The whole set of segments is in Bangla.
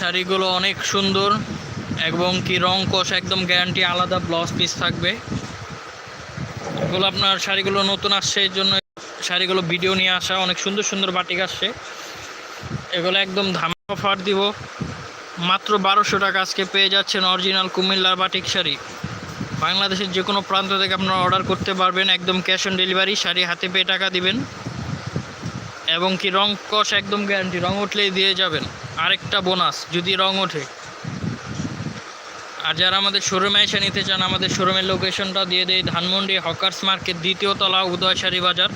শাড়িগুলো অনেক সুন্দর এবং কি রং কষ একদম গ্যারান্টি আলাদা ব্লাউজ পিস থাকবে। এগুলো আপনার শাড়িগুলো নতুন আসছে এর জন্য শাড়িগুলো ভিডিও নিয়ে আসা, অনেক সুন্দর সুন্দর বাটিক আসছে। এগুলো একদম ধামা অফার দিব। মাত্র বারোশো টাকা আজকে পেয়ে যাচ্ছেন অরিজিনাল কুমিল্লার বাটিক শাড়ি। বাংলাদেশের যে কোনো প্রান্ত থেকে আপনারা অর্ডার করতে পারবেন, একদম ক্যাশ অন ডেলিভারি শাড়ি হাতে পেয়ে টাকা দিবেন। এবং কি রং কষ একদম গ্যারান্টি রং উঠলেই দিয়ে যাবেন। আরেকটা বোনাস যদি রং ওঠে। আর যারা আমাদের শোরুমে এসে নিতে চান, আমাদের শোরুমের লোকেশনটা দিয়ে দেয় ধানমন্ডি হকার্স মার্কেট, দ্বিতীয় তলা উদয়সারি বাজার।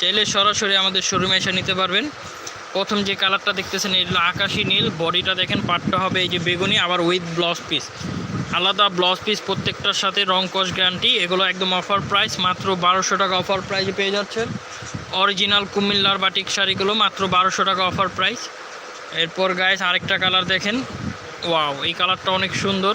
চাইলে সরাসরি আমাদের শোরুমে এসে নিতে পারবেন। প্রথম যে কালারটা দেখতেছেন, এই আকাশি নীল, বডিটা দেখেন পাটটা হবে এই যে বেগুনি, আবার উইথ ব্লাউজ পিস আলাদা ব্লাউজ পিস প্রত্যেকটার সাথে রং কস গ্যারান্টি এগুলো একদম অফার প্রাইস মাত্র বারোশো টাকা অফার প্রাইসে পেয়ে যাচ্ছেন। অরিজিনাল কুমিল্লার বাটিক শাড়িগুলো মাত্র বারোশো টাকা অফার প্রাইস এরপর গায়ে আরেকটা কালার দেখেন। ওয়াও এই কালারটা অনেক সুন্দর।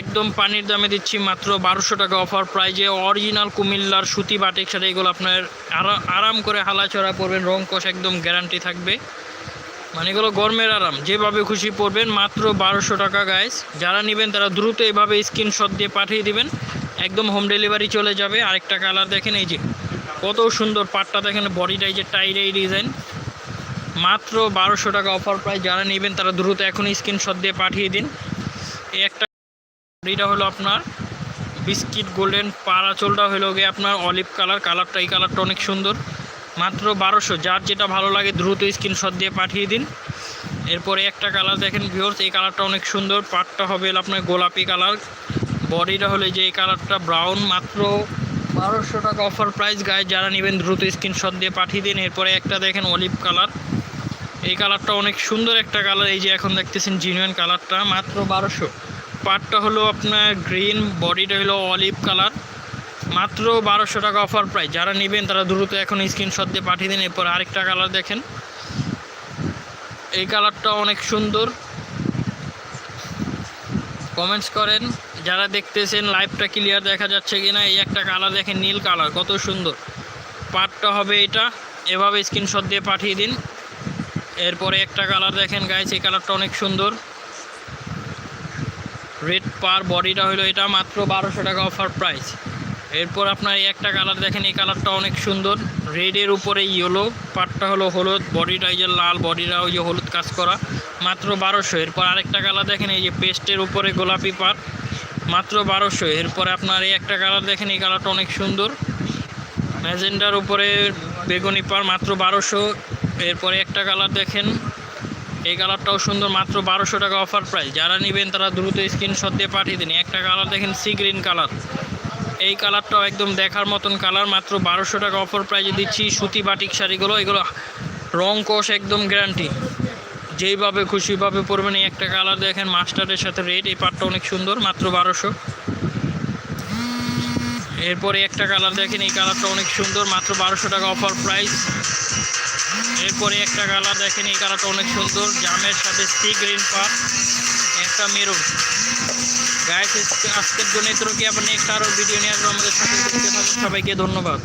একদম পানির দামে দিচ্ছি মাত্র বারোশো টাকা অফার প্রাইজে। অরিজিনাল কুমিল্লার সুতি বাটিক শাড়ি এগুলো আপনার আরা- আরাম করে হালাচড়া পরবেন, রং কষ একদম গ্যারান্টি থাকবে। মানে এগুলো গরমের আরাম, যেভাবে খুশি পরবেন, মাত্র বারোশো টাকা গাইস যারা নেবেন তারা দ্রুত এভাবে স্ক্রিনশট দিয়ে পাঠিয়ে দিবেন। একদম হোম ডেলিভারি চলে যাবে। আরেকটা কালার দেখেন, এই যে কত সুন্দর পাটটা দেখেন বডিটা এই যে টাইর এই ডিজাইন মাত্র বারোশো টাকা অফার প্রাইস যারা নেবেন তারা দ্রুত এখন স্ক্রিনশট দিয়ে পাঠিয়ে দিন। এই একটা এটা হলো আপনার বিস্কিট, গোল্ডেন পাড়াচলটা হলো গিয়ে আপনার অলিভ কালার, কালারটা, এই কালারটা অনেক সুন্দর। মাত্র বারোশো, যার যেটা ভালো লাগে দ্রুত স্ক্রিনশট দিয়ে পাঠিয়ে দিন। এরপরে একটা কালার দেখেন ভিওর্স এই কালারটা অনেক সুন্দর। পাটটা হবে আপনার গোলাপি কালার। বডিটা হলে যে এই কালারটা ব্রাউন মাত্র বারোশো টাকা অফার প্রাইস গায়ে যারা নেবেন দ্রুত স্ক্রিনশট দিয়ে পাঠিয়ে দিন। এরপরে একটা দেখেন অলিভ কালার। এই কালারটা অনেক সুন্দর একটা কালার। এই যে এখন দেখতেছেন জিনুয়ান কালারটা, মাত্র বারোশো। পাটটা হলো আপনার গ্রিন বডিটা হলো অলিভ কালার মাত্র বারোশো টাকা অফার প্রাইস যারা নেবেন তারা দ্রুত এখন স্ক্রিনশট দিয়ে পাঠিয়ে দিন। এরপর আরেকটা কালার দেখেন। এই কালারটা অনেক সুন্দর। কমেন্টস করেন। যারা দেখতেছেন লাইভটা ক্লিয়ার দেখা যাচ্ছে কিনা, এই একটা কালার দেখেন, নীল কালার কত সুন্দর। পাটটা হবে এটা। এভাবে স্ক্রিনশট দিয়ে পাঠিয়ে দিন। এরপরে একটা কালার দেখেন গাইস এই কালারটা অনেক সুন্দর। রেড পার বডিটা হলো এটা মাত্র বারোশো টাকা অফার প্রাইস এরপর আপনার এই একটা কালার দেখেন, এই কালারটা অনেক সুন্দর। রেডের উপরে ইয়েলো পাটটা হলো হলুদ, বডিটা এই যে লাল, বডিটা ওই যে হলুদ কাজ করা। মাত্র বারোশো। এরপর আরেকটা কালার দেখেন, এই যে পেস্টের উপরে গোলাপি পাট। মাত্র বারোশো। এরপরে আপনার এই একটা কালার দেখেন, এই কালারটা অনেক সুন্দর। ম্যাজেন্ডার উপরে বেগুনি পার, মাত্র বারোশো। এরপরে একটা কালার দেখেন এই কালারটাও সুন্দর, মাত্র বারোশো টাকা অফার প্রাইস যারা নেবেন তারা দ্রুত স্ক্রিনশট দিয়ে পাঠিয়ে দিন। একটা কালার দেখেন সি গ্রিন কালার। এই কালারটাও একদম দেখার মতন কালার, মাত্র বারোশো টাকা অফার প্রাইজে দিচ্ছি। সুতি বাটিক শাড়িগুলো, এগুলো রং কোষ একদম গ্যারান্টি যেইভাবে খুশিভাবে পরবেন, এই একটা কালার দেখেন, মাস্টারের সাথে রেড এই পাটটা অনেক সুন্দর, মাত্র বারোশো। এরপরে একটা কালার দেখেন, এই কালারটা অনেক সুন্দর, মাত্র বারোশো টাকা অফার প্রাইস এরপরে একটা কালার দেখেন, এই কালারটা অনেক সুন্দর। জামের সাথে সি গ্রিন পাট একটা মেরুন। গায়ে আজকের জন্য এত কি আবার নেক্সট আরও ভিডিও নিয়ে আসব। আমাদের সাথে সবাইকে ধন্যবাদ।